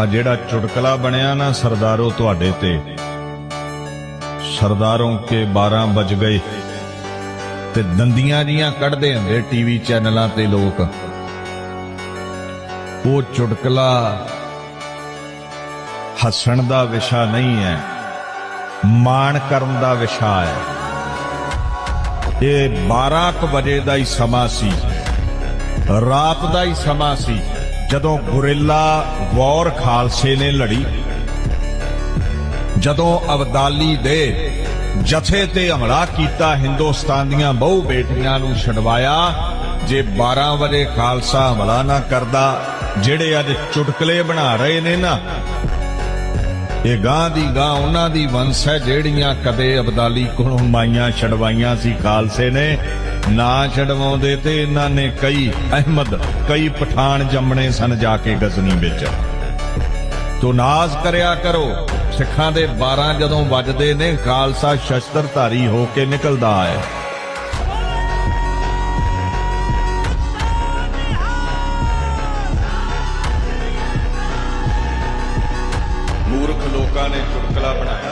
ਆ ਜਿਹੜਾ ਚੁਟਕਲਾ ਬਣਿਆ ਨਾ ਸਰਦਾਰੋ ਤੁਹਾਡੇ ਤੇ। ਸਰਦਾਰੋਂ ਕੇ 12 ਵੱਜ ਗਏ। ਤੇ ਦੰਦੀਆਂ ਜੀਆਂ ਕੱਢਦੇ ਹੁੰਦੇ ਟੀਵੀ ਚੈਨਲਾਂ ਤੇ ਲੋਕ। ਉਹ ਚੁਟਕਲਾ ਹੱਸਣ ਦਾ ਵਿਸ਼ਾ ਨਹੀਂ ਹੈ, ਮਾਣ ਕਰਨ ਦਾ ਵਿਸ਼ਾ ਹੈ। ਇਹ 12 ਕੁ ਵਜੇ ਦਾ ਹੀ ਸਮਾਂ ਸੀ, ਰਾਤ ਦਾ ਹੀ ਸਮਾਂ ਸੀ। ਜਦੋਂ ਗੁਰੇਲਾ ਵਾਰ ਖਾਲਸੇ ਨੇ ਲੜੀ, ਜਦੋਂ ਅਬਦਾਲੀ ਦੇ ਜਥੇ ਤੇ ਹਮਲਾ ਕੀਤਾ, ਹਿੰਦੁਸਤਾਨ ਦੀਆਂ ਬਹੁ ਬੇਟੀਆਂ ਨੂੰ ਛਡਵਾਇਆ, ਜੇ 12 ਵਜੇ ਖਾਲਸਾ ਹਮਲਾ ਨਾ ਕਰਦਾ, ਜਿਹੜੇ ਅੱਜ ਚੁਟਕਲੇ ਬਣਾ ਰਹੇ ਨੇ ਨਾ, ਇਹ ਗਾਂ ਦੀ ਗਾਂ, ਉਹਨਾਂ ਦੀ ਵੰਸ ਹੈ, ਜਿਹੜੀਆਂ ਕਦੇ ਅਬਦਾਲੀ ਕੋਲੋਂ ਮਾਈਆਂ ਛਡਵਾਈਆਂ ਸੀ ਖਾਲਸੇ ਨੇ। ਨਾ ਛਡਵਾਉਂਦੇ ਤੇ ਇਹਨਾਂ ਨੇ ਕਈ ਅਹਿਮਦ, ਕਈ ਪਠਾਨ ਜੰਮਣੇ ਸਨ ਜਾ ਕੇ ਗਜ਼ਨੀ ਵਿੱਚ। ਤੋ ਨਾਜ਼ ਕਰਿਆ ਕਰੋ, ਸਿੱਖਾਂ ਦੇ 12 ਜਦੋਂ ਵੱਜਦੇ ਨੇ, ਖਾਲਸਾ ਸ਼ਸਤਰਧਾਰੀ ਹੋ ਕੇ ਨਿਕਲਦਾ ਹੈ। ਮੂਰਖ ਲੋਕਾਂ ਨੇ ਚੁਟਕਲਾ ਬਣਾਇਆ।